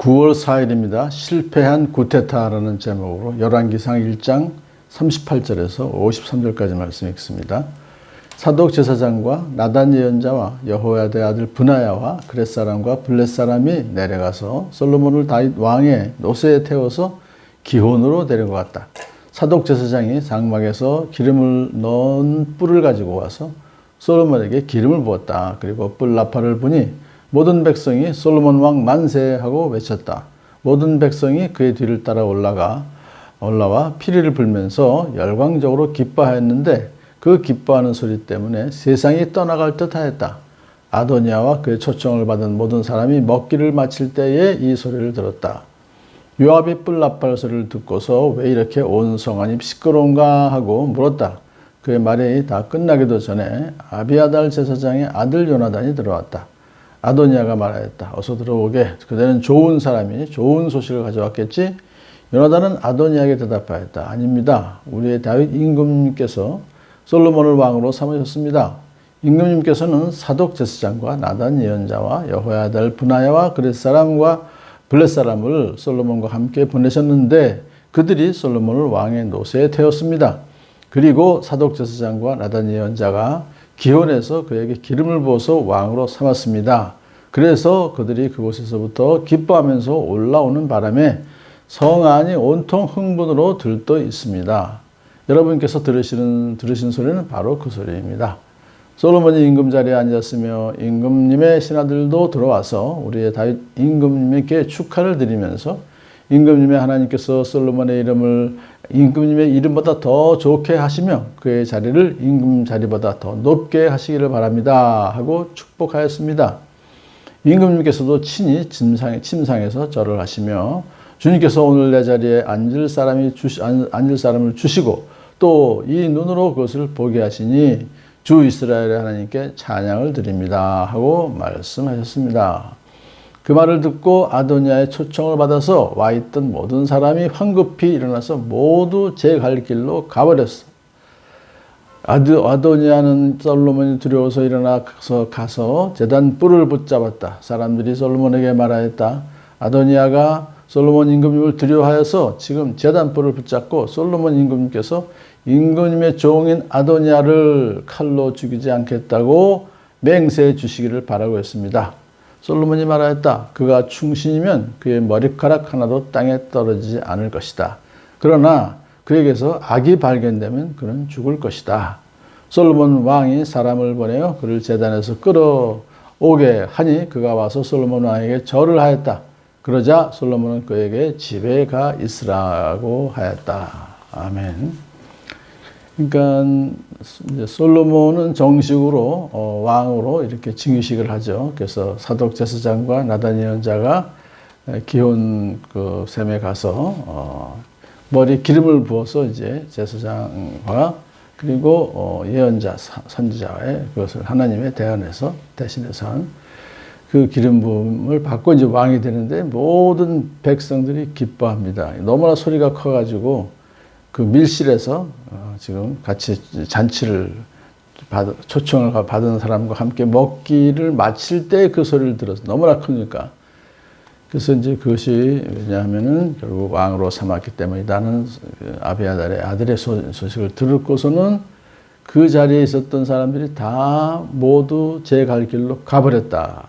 9월 4일입니다. 실패한 구테타라는 제목으로 열왕기상 1장 38절에서 53절까지 말씀 읽습니다. 사독 제사장과 나단 예언자와 여호야대 아들 분하야와 그렛 사람과 블렛 사람이 내려가서 솔로몬을 다윗 왕의 노새에 태워서 기혼으로 데려갔다. 사독 제사장이 장막에서 기름을 넣은 뿔을 가지고 와서 솔로몬에게 기름을 부었다. 그리고 뿔 나팔을 부니 모든 백성이 솔로몬 왕 만세하고 외쳤다. 모든 백성이 그의 뒤를 따라 올라가 올라와 피리를 불면서 열광적으로 기뻐하였는데 그 기뻐하는 소리 때문에 세상이 떠나갈 듯하였다. 아도니아와 그의 초청을 받은 모든 사람이 먹기를 마칠 때에 이 소리를 들었다. 요압이 뿔나팔 소리를 듣고서 왜 이렇게 온 성안이 시끄러운가 하고 물었다. 그의 말이 다 끝나기도 전에 아비아달 제사장의 아들 요나단이 들어왔다. 아도니아가 말하였다. 어서 들어오게. 그대는 좋은 사람이 좋은 소식을 가져왔겠지? 요나단은 아도니아에게 대답하였다. 아닙니다. 우리의 다윗 임금님께서 솔로몬을 왕으로 삼으셨습니다. 임금님께서는 사독 제사장과 나단 예언자와 여호야달 분하야와 그렛 사람과 블렛 사람을 솔로몬과 함께 보내셨는데 그들이 솔로몬을 왕의 노새에 태웠습니다. 그리고 사독 제사장과 나단 예언자가 기혼해서 그에게 기름을 부어서 왕으로 삼았습니다. 그래서 그들이 그곳에서부터 기뻐하면서 올라오는 바람에 성 안이 온통 흥분으로 들떠 있습니다. 여러분께서 들으시는 들으신 소리는 바로 그 소리입니다. 솔로몬이 임금 자리에 앉았으며 임금님의 신하들도 들어와서 우리의 다윗 임금님께 축하를 드리면서 임금님의 하나님께서 솔로몬의 이름을 임금님의 이름보다 더 좋게 하시며 그의 자리를 임금 자리보다 더 높게 하시기를 바랍니다 하고 축복하였습니다. 임금님께서도 친히 침상, 침상에서 절을 하시며 주님께서 오늘 내 자리에 앉을 사람이 주시, 앉을 사람을 주시고 또 이 눈으로 그것을 보게 하시니 주 이스라엘의 하나님께 찬양을 드립니다 하고 말씀하셨습니다. 그 말을 듣고 아도니아의 초청을 받아서 와 있던 모든 사람이 황급히 일어나서 모두 제 갈 길로 가버렸어. 아드, 아도니아는 솔로몬이 두려워서 일어나서 가서 재단 뿔을 붙잡았다. 사람들이 솔로몬에게 말하였다. 아도니아가 솔로몬 임금님을 두려워하여서 지금 재단 뿔을 붙잡고 솔로몬 임금님께서 임금님의 종인 아도니아를 칼로 죽이지 않겠다고 맹세해 주시기를 바라고 했습니다. 솔로몬이 말하였다. 그가 충신이면 그의 머리카락 하나도 땅에 떨어지지 않을 것이다. 그러나 그에게서 악이 발견되면 그는 죽을 것이다. 솔로몬 왕이 사람을 보내어 그를 재단에서 끌어오게 하니 그가 와서 솔로몬 왕에게 절을 하였다. 그러자 솔로몬은 그에게 집에 가 있으라고 하였다. 아멘. 그러니까 솔로몬은 정식으로 어, 왕으로 이렇게 징유식을 하죠. 그래서 사독 제사장과 나단 예언자가 기혼 그 셈에 가서 어, 머리 기름을 부어서 이제 제사장과 그리고 어, 예언자 선지자의 그것을 하나님의 대안에서 대신해서 한 그 기름 부음을 받고 이제 왕이 되는데 모든 백성들이 기뻐합니다. 너무나 소리가 커가지고 그 밀실에서 어, 지금 같이 잔치를 받, 초청을 받은 사람과 함께 먹기를 마칠 때 그 소리를 들어서 너무나 크니까. 그래서 이제 그것이 왜냐하면은 결국 왕으로 삼았기 때문이다는 아비아달의 아들의 소식을 들었고서는 그 자리에 있었던 사람들이 다 모두 제 갈 길로 가버렸다.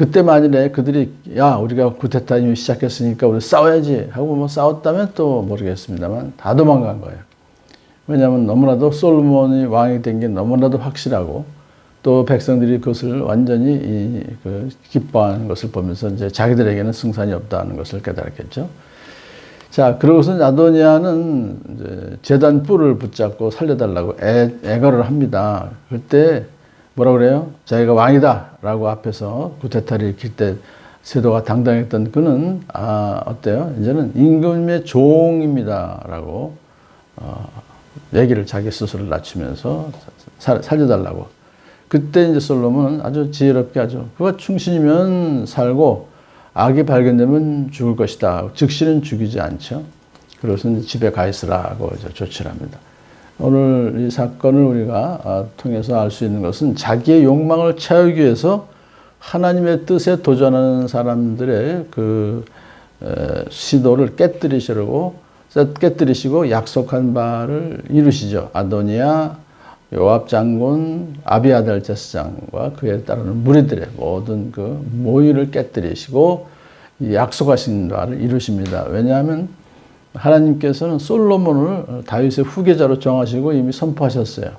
그때 만일에 그들이 야 우리가 이미 시작했으니까 우리 싸워야지 하고 뭐 싸웠다면 또 모르겠습니다만 다 도망간 거예요. 왜냐하면 너무나도 솔로몬이 왕이 된 게 너무나도 확실하고 또 백성들이 그것을 완전히 이, 그 기뻐하는 것을 보면서 이제 자기들에게는 승산이 없다는 것을 깨달았겠죠. 자, 그러고서 아도니아는 재단 뿔을 붙잡고 살려달라고 애, 애거를 합니다. 그때 뭐라 그래요? 자기가 왕이다 라고 앞에서 구테타를 일으킬 때 세도가 당당했던 그는 아 어때요? 이제는 임금의 종입니다 라고 어, 얘기를 자기 스스로 낮추면서 살, 살려달라고 그때 이제 솔로몬은 아주 지혜롭게 하죠. 그가 충신이면 살고 악이 발견되면 죽을 것이다. 즉시는 죽이지 않죠. 이제 집에 가 있으라고 조치를 합니다. 오늘 이 사건을 우리가 통해서 알 수 있는 것은 자기의 욕망을 채우기 위해서 하나님의 뜻에 도전하는 사람들의 그 에, 시도를 깨뜨리시려고 깨뜨리시고 약속한 바를 이루시죠. 아도니아, 요압 장군, 아비아달 제사장과 그에 따르는 무리들의 모든 그 모의를 깨뜨리시고 이 약속하신 바를 이루십니다. 왜냐하면 하나님께서는 솔로몬을 다윗의 후계자로 정하시고 이미 선포하셨어요.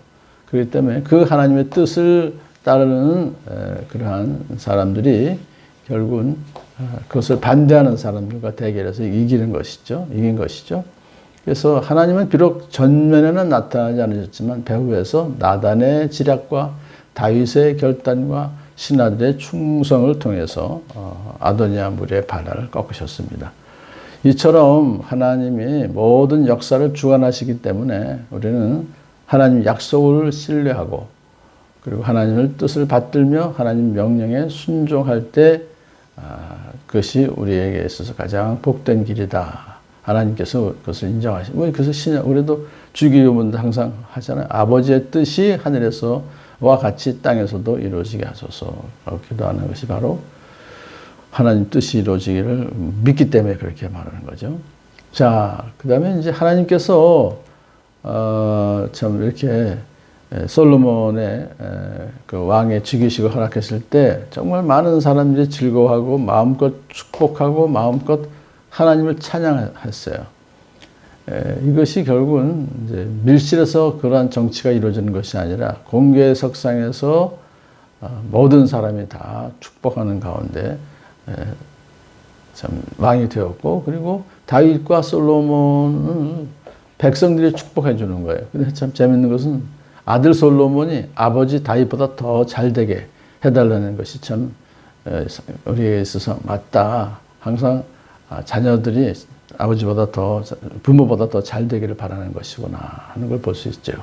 그렇기 때문에 그 하나님의 뜻을 따르는 에, 그러한 사람들이 결국은 어, 그것을 반대하는 사람들과 대결해서 이기는 것이죠. 이긴 것이죠. 그래서 하나님은 비록 전면에는 나타나지 않으셨지만 배후에서 나단의 지략과 다윗의 결단과 신하들의 충성을 통해서 어, 아도니아 무리의 반란을 꺾으셨습니다. 이처럼 하나님이 모든 역사를 주관하시기 때문에 우리는 하나님 약속을 신뢰하고 그리고 하나님을 뜻을 받들며 하나님 명령에 순종할 때 아, 그것이 우리에게 있어서 가장 복된 길이다. 하나님께서 그것을 인정하시고 뭐 그래서 신약 우리도 주기도문도 항상 하잖아요. 아버지의 뜻이 하늘에서와 같이 땅에서도 이루어지게 하소서. 기도하는 것이 바로 하나님 뜻이 이루어지기를 믿기 때문에 그렇게 말하는 거죠. 자, 그 다음에 이제 하나님께서, 어, 참 이렇게 솔로몬의 그 왕의 즉위식을 허락했을 때 정말 많은 사람들이 즐거워하고 마음껏 축복하고 마음껏 하나님을 찬양했어요. 이것이 결국은 밀실에서 그러한 정치가 이루어지는 것이 아니라 공개 석상에서 어, 모든 사람이 다 축복하는 가운데 참 왕이 되었고 그리고 다윗과 솔로몬은 백성들이 축복해 주는 거예요. 근데 참 재밌는 것은 아들 솔로몬이 아버지 다윗보다 더 잘 되게 해달라는 것이 참 우리에게 있어서 맞다. 항상 아, 자녀들이 아버지보다 더 부모보다 더 잘 되기를 바라는 것이구나 하는 걸 볼 수 있죠.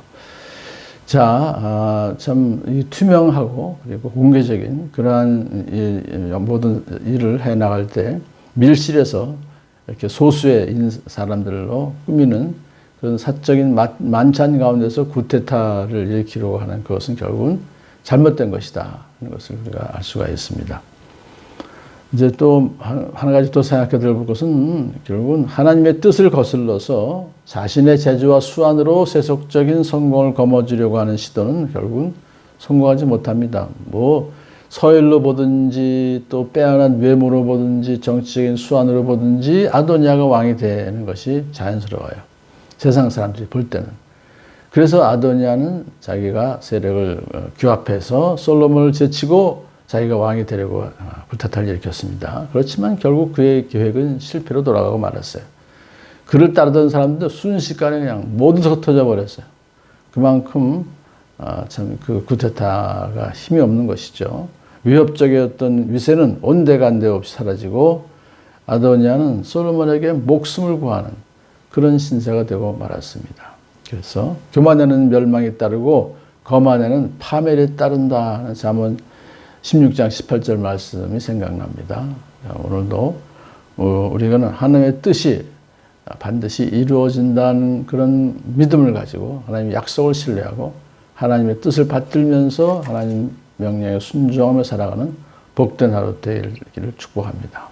자, 아, 참 투명하고 그리고 공개적인 그러한 모든 일을 해 나갈 때 밀실에서 이렇게 소수의 사람들로 꾸미는 그런 사적인 만찬 가운데서 구테타를 일으키려고 하는 그것은 결국은 잘못된 것이다 하는 것을 우리가 알 수가 있습니다. 이제 또 한 가지 또 생각해 볼 것은 결국은 하나님의 뜻을 거슬러서 자신의 재주와 수완으로 세속적인 성공을 거머쥐려고 하는 시도는 결국은 성공하지 못합니다. 뭐 서열로 보든지 또 빼어난 외모로 보든지 정치적인 수완으로 보든지 아도니아가 왕이 되는 것이 자연스러워요. 세상 사람들이 볼 때는. 그래서 아도니아는 자기가 세력을 어, 규합해서 솔로몬을 제치고 자기가 왕이 되려고 어, 일으켰습니다. 그렇지만 결국 그의 계획은 실패로 돌아가고 말았어요. 그를 따르던 사람들 순식간에 그냥 게 흩어져 버렸어요. 그만큼 어, 참그 구테타가 힘이 없는 것이죠. 위협적이었던 위세는 온데간데 없이 사라지고 아도니아는 솔로몬에게 목숨을 구하는 그런 신세가 되고 말았습니다. 그래서 교만에는 멸망이 따르고 거만에는 파멸이 따른다 하는 잠언 16장 18절 말씀이 생각납니다. 오늘도 어, 우리가 하나님의 뜻이 반드시 이루어진다는 그런 믿음을 가지고 하나님의 약속을 신뢰하고 하나님의 뜻을 받들면서 하나님 명령에 순종하며 살아가는 복된 하루 되기를 축복합니다.